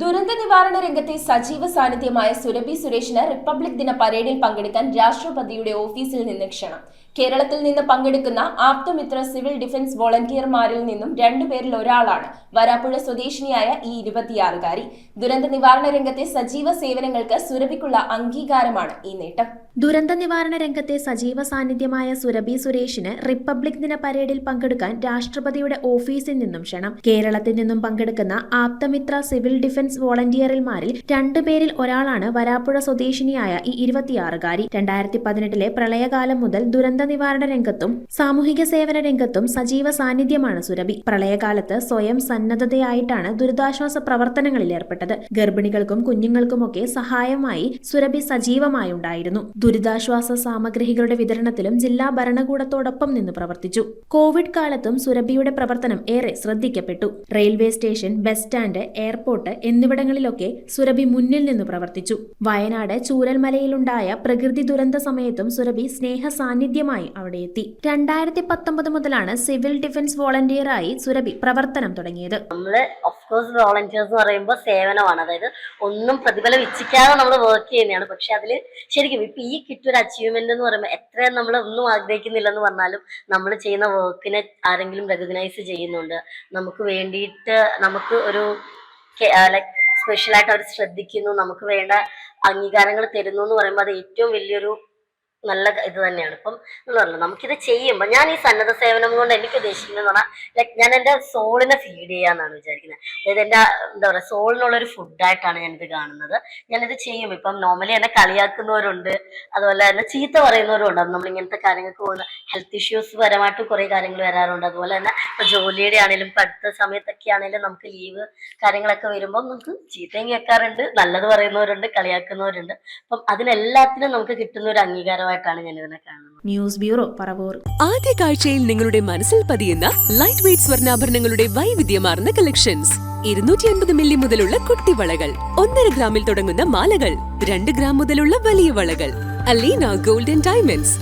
ദുരന്ത നിവാരണ രംഗത്തെ സജീവ സാന്നിധ്യമായ സുരഭി സുരേഷിന് റിപ്പബ്ലിക് ദിന പരേഡിൽ പങ്കെടുക്കാൻ രാഷ്ട്രപതിയുടെ ഓഫീസിൽ നിന്ന് ക്ഷണം. കേരളത്തിൽ നിന്ന് പങ്കെടുക്കുന്ന ആപ്തമിത്ര സിവിൽ ഡിഫൻസ് വോളണ്ടിയർമാരിൽ നിന്നും രണ്ടുപേരിൽ ഒരാളാണ് വരാപ്പുഴ സ്വദേശിനിയായ ഈ ഇരുപത്തിയാറുകാരി. ദുരന്ത നിവാരണ രംഗത്തെ സജീവ സേവനങ്ങൾക്ക് സുരഭിക്കുള്ള അംഗീകാരമാണ് ഈ നേട്ടം. ദുരന്ത നിവാരണ രംഗത്തെ സജീവ സാന്നിധ്യമായ സുരഭി സുരേഷിന് റിപ്പബ്ലിക് ദിന പരേഡിൽ പങ്കെടുക്കാൻ രാഷ്ട്രപതിയുടെ ഓഫീസിൽ നിന്നും ക്ഷണം. കേരളത്തിൽ നിന്നും പങ്കെടുക്കുന്ന ആപ്തമിത്ര സിവിൽ ഡിഫൻസ് വോളണ്ടിയർമാരിൽ രണ്ടുപേരിൽ ഒരാളാണ് വരാപ്പുഴ സ്വദേശിനിയായ ഈ ഇരുപത്തിയാറുകാരി. രണ്ടായിരത്തി പതിനെട്ടിലെ പ്രളയകാലം മുതൽ ദുരന്ത നിവാരണ രംഗത്തും സാമൂഹിക സേവന രംഗത്തും സജീവ സാന്നിധ്യമാണ് സുരഭി. പ്രളയകാലത്ത് സ്വയം സന്നദ്ധതയായിട്ടാണ് ദുരിതാശ്വാസ പ്രവർത്തനങ്ങളിൽ ഏർപ്പെട്ടത്. ഗർഭിണികൾക്കും കുഞ്ഞുങ്ങൾക്കുമൊക്കെ സഹായമായി സുരഭി സജീവമായി ഉണ്ടായിരുന്നു ദുരിതാശ്വാസ സാമഗ്രികളുടെ വിതരണത്തിലും ജില്ലാ ഭരണകൂടത്തോടൊപ്പം നിന്ന് പ്രവർത്തിച്ചു. കോവിഡ് കാലത്തും സുരഭിയുടെ പ്രവർത്തനം ഏറെ ശ്രദ്ധിക്കപ്പെട്ടു. Railway station bus stand airport എന്നിവിടങ്ങളിലൊക്കെ Surabhi മുന്നിൽ നിന്ന് പ്രവർത്തിച്ചു. വയനാട് ചൂരൽമലയിലുണ്ടായ പ്രകൃതി ദുരന്ത സമയത്തും സുരഭി സ്നേഹ സാന്നിധ്യമായി അവിടെ എത്തി. രണ്ടായിരത്തി പത്തൊമ്പത് മുതലാണ് സിവിൽ ഡിഫൻസ് വോളണ്ടിയറായി സുരഭി പ്രവർത്തനം തുടങ്ങിയത്. നമ്മൾ ഓഫ്കോഴ്സ് വോളണ്ടിയേഴ്സ് എന്ന് പറയുമ്പോൾ സേവനമാണ്. അതായത് ഒന്നും പ്രതിഫലം ഇച്ഛിക്കാതെ നമ്മൾ വർക്ക് ചെയ്യുന്നതാണ്. പക്ഷെ അതിൽ ശരിക്കും ഇപ്പൊ ഈ കിട്ടിയൊരു അച്ചീവ്മെന്റ് എന്ന് പറയുമ്പോൾ എത്രയും നമ്മൾ ഒന്നും ആഗ്രഹിക്കുന്നില്ല എന്ന് പറഞ്ഞാലും നമ്മൾ ചെയ്യുന്ന വർക്കിനെ ആരെങ്കിലും റെക്കഗ്നൈസ് ചെയ്യുന്നുണ്ട്. നമുക്ക് വേണ്ടിയിട്ട് നമുക്ക് ഒരു ലൈക്ക് സ്പെഷ്യലായിട്ട് അവർ ശ്രദ്ധിക്കുന്നു. നമുക്ക് വേണ്ട അംഗീകാരങ്ങൾ തരുന്നു എന്ന് പറയുമ്പോൾ അത് ഏറ്റവും വലിയൊരു നല്ല ഇത് തന്നെയാണ്. ഇപ്പം എന്ന് പറഞ്ഞാൽ നമുക്കിത് ചെയ്യുമ്പോൾ ഞാൻ ഈ സന്നദ്ധ സേവനം കൊണ്ട് എനിക്ക് ഉദ്ദേശിക്കുന്നത് പറഞ്ഞാൽ ലൈക്ക് ഞാൻ എന്റെ സോളിനെ ഫീഡ് ചെയ്യാന്നാണ് വിചാരിക്കുന്നത് അതായത് എന്റെ എന്താ പറയുക സോളിനുള്ള ഒരു ഫുഡായിട്ടാണ് ഞാനിത് കാണുന്നത്. ഞാനിത് ചെയ്യും. ഇപ്പം നോർമലി എന്നെ കളിയാക്കുന്നവരുണ്ട് അതുപോലെ തന്നെ ചീത്ത പറയുന്നവരുണ്ട്. നമ്മൾ ഇങ്ങനത്തെ കാര്യങ്ങൾക്ക് പോകുന്ന ഹെൽത്ത് ഇഷ്യൂസ് പരമായിട്ട് കുറേ കാര്യങ്ങൾ വരാറുണ്ട്. അതുപോലെ തന്നെ ഇപ്പോൾ ജോലിയുടെ ആണെങ്കിലും പഠിത്ത സമയത്തൊക്കെ ആണെങ്കിലും നമുക്ക് ലീവ് കാര്യങ്ങളൊക്കെ വരുമ്പോൾ നമുക്ക് ചീത്തയും കേൾക്കാറുണ്ട്. നല്ലത് പറയുന്നവരുണ്ട് കളിയാക്കുന്നവരുണ്ട്. അപ്പം അതിനെല്ലാത്തിനും നമുക്ക് കിട്ടുന്ന ഒരു അംഗീകാരമായിട്ടാണ് ഞാൻ ഇതിനെ കാണുന്നത്. News bureau Paravur. ആദ്യ കാഴ്ചയിൽ നിങ്ങളുടെ മനസ്സിൽ പതിയുന്ന ലൈറ്റ് വെയിറ്റ് സ്വർണാഭരണങ്ങളുടെ വൈവിധ്യമാർന്ന കളക്ഷൻസ് ഇരുന്നൂറ്റി അൻപത് മില്ലി മുതലുള്ള കുട്ടിവളകൾ. ഒന്നര ഗ്രാമിൽ തുടങ്ങുന്ന മാലകൾ. രണ്ട് ഗ്രാം മുതലുള്ള വലിയ വളകൾ. Aleena golden diamonds.